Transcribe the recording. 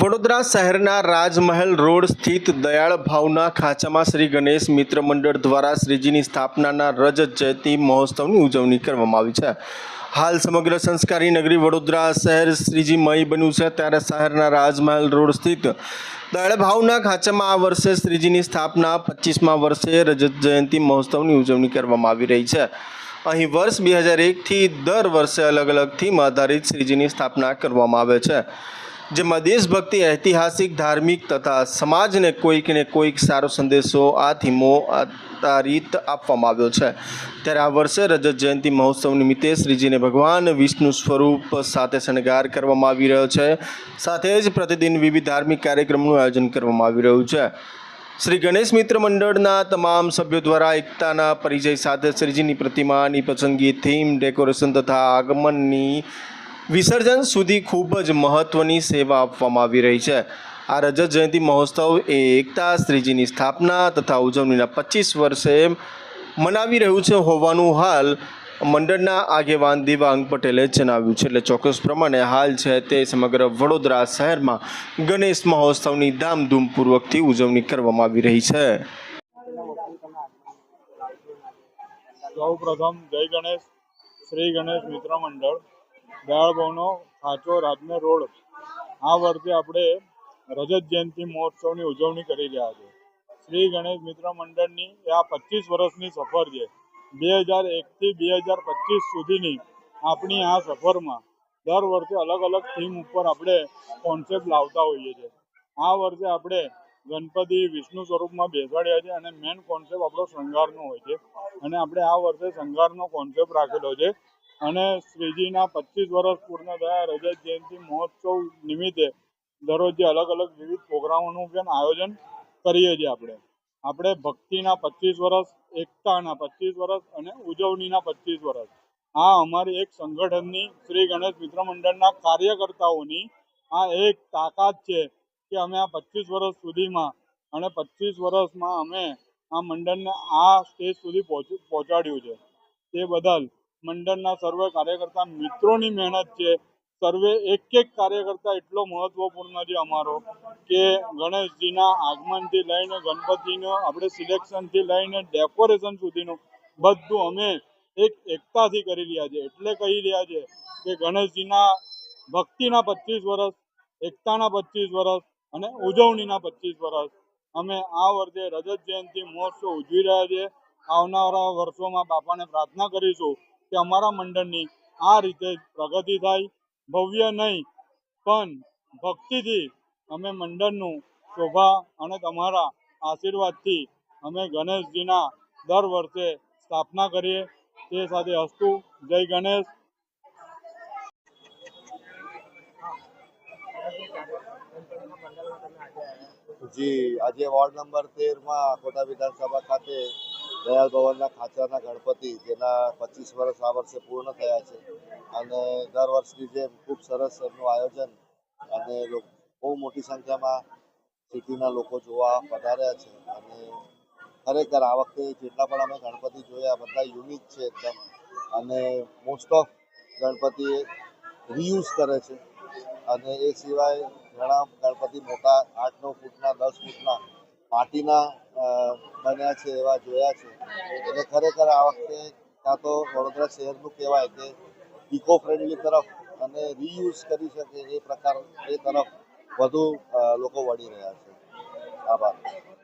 વડોદરા શહેરના રાજમહેલ રોડ સ્થિત દયાળ ભાવના ખાંચામાં શ્રી ગણેશ મિત્ર મંડળ દ્વારા શ્રીજીની સ્થાપનાના રજત જયંતિ મહોત્સવની ઉજવણી કરવામાં આવી છે. હાલ સમગ્ર સંસ્કારી નગરી વડોદરા શહેર શ્રીજીમય બન્યું છે. ત્યારે શહેરના રાજમહેલ રોડ સ્થિત દયાળ ભાવના ખાંચામાં આ વર્ષે શ્રીજીની સ્થાપના પચીસમા વર્ષે રજત જયંતિ મહોત્સવની ઉજવણી કરવામાં આવી રહી છે. અહીં વર્ષ બે હજાર એકથી દર વર્ષે અલગ અલગ થીમ આધારિત શ્રીજીની સ્થાપના કરવામાં આવે છે. જેમાં દેશભક્તિ, ઐતિહાસિક, ધાર્મિક તથા સમાજને કોઈક ને કોઈક સારો સંદેશો આ થીમો આધારિત આપવામાં આવ્યો છે. ત્યારે આ વર્ષે રજત જયંતિ મહોત્સવ નિમિત્તે શ્રીજીને ભગવાન વિષ્ણુ સ્વરૂપ સાથે શણગાર કરવામાં આવી રહ્યો છે. સાથે જ પ્રતિદિન વિવિધ ધાર્મિક કાર્યક્રમનું આયોજન કરવામાં આવી રહ્યું છે. શ્રી ગણેશ મિત્ર મંડળના તમામ સભ્યો દ્વારા એકતાના પરિચય સાથે શ્રીજીની પ્રતિમાની પસંદગી, થીમ, ડેકોરેશન તથા આગમનની વિસર્જન સુધી ખૂબ જ મહત્ત્વની સેવા આપવામાં આવી રહી છે. આ રજત જયંતિ મહોત્સવ એ એકતા શ્રીજીની સ્થાપના તથા ઉજવણીના પચીસ વર્ષે મનાવી રહ્યું છે હોવાનું હાલ મંડળના આગેવાન દિવાંગ પટેલે જણાવ્યું છે. એટલે ચોક્કસ પ્રમાણે હાલ છે તે સમગ્ર વડોદરા શહેરમાં ગણેશ મહોત્સવની ધામધૂમપૂર્વકથી ઉજવણી કરવામાં આવી રહી છે. સૌ પ્રથમ જય ગણેશ, શ્રી ગણેશ મિત્ર મંડળ. દયાળ ભવનો રાજનો રોડ. આ વર્ષે આપણે રજત જયંતિ મહોત્સવની ઉજવણી કરી રહ્યા છે શ્રી ગણેશ મિત્ર મંડળની આ પચીસ વર્ષની સફર છે. બે હજાર એકથી બે હજાર પચીસ સુધીની આપણી આ સફરમાં દર વર્ષે અલગ અલગ થીમ ઉપર આપણે કોન્સેપ્ટ લાવતા હોઈએ છીએ. આ વર્ષે આપણે ગણપતિ વિષ્ણુ સ્વરૂપમાં બેસાડ્યા છે અને મેઇન કોન્સેપ્ટ આપણો શણગારનો હોય છે. અને આપણે આ વર્ષે શણગારનો કોન્સેપ્ટ રાખેલો છે. અને શ્રીજીના પચીસ વર્ષ પૂર્ણ થયા રજત જયંતિ મહોત્સવ નિમિત્તે દરરોજે અલગ અલગ વિવિધ પ્રોગ્રામોનું પણ આયોજન કરીએ છીએ આપણે. આપણે ભક્તિના પચીસ વર્ષ, એકતાના પચીસ વર્ષ અને ઉજવણીના પચીસ વર્ષ. આ અમારી એક સંગઠનની શ્રી ગણેશ મિત્ર મંડળના કાર્યકર્તાઓની આ એક તાકાત છે કે અમે આ પચીસ વર્ષ સુધીમાં અને પચીસ વર્ષમાં અમે આ મંડળને આ સ્ટેજ સુધી પહોંચ- પહોંચાડ્યું છે. તે બદલ મંડળના સર્વ કાર્યકર્તા મિત્રોની મહેનત છે. સર્વે એક એક કાર્યકર્તા એટલો મહત્વપૂર્ણ છે અમારો કે ગણેશજીના આગમનથી લઈને ગણપતિનો આપણે સિલેક્શનથી લઈને ડેકોરેશન સુધીનું બધું અમે એક એકતાથી કરી રહ્યા છે. એટલે કહી રહ્યા છે કે ગણેશજીના ભક્તિના પચીસ વર્ષ એકતાના પચીસ વર્ષ અને ઉજવણીના પચીસ વર્ષ અમે આ વર્ષે રજત જયંતિ મહોત્સવ ઉજવી રહ્યા છીએ આવનારા વર્ષોમાં બાપાને પ્રાર્થના કરીશું કે અમારા મંડળની આ રીતે પ્રગતિ થાય. ભવ્ય નહીં, પણ ભક્તિથી અમે મંડળનું શોભા અને તમારા આશીર્વાદથી અમે ગણેશજીના દર વર્ષે સ્થાપના કરીએ. તે સાથે હસ્તુ, જય ગણેશ. જી, આજે વોર્ડ નંબર તેરમાં કોટા વિધાનસભા ખાતે દયાલ ભવનના ખાચરના ગણપતિ, જેના પચીસ વર્ષ આ વર્ષે પૂર્ણ થયા છે. અને દર વર્ષની જેમ ખૂબ સરસ એમનું આયોજન અને બહુ મોટી સંખ્યામાં સિટીના લોકો જોવા પધાર્યા છે. અને ખરેખર આ વખતે જેટલા પણ અમે ગણપતિ જોયા બધા યુનિક છે એકદમ. અને મોસ્ટ ઓફ ગણપતિ રીયુઝ કરે છે. અને એ સિવાય ઘણા ગણપતિ મોટા આઠ, નવ ફૂટના, દસ ફૂટના માટીના બન્યા છે એવા જોયા છે. એટલે ખરેખર આ વખતે કાં તો વડોદરા શહેરનું કહેવાય કે ઇકો ફ્રેન્ડલી તરફ અને રીયુઝ કરી શકે એ પ્રકાર, એ તરફ વધુ લોકો વળી રહ્યા છે. આભાર.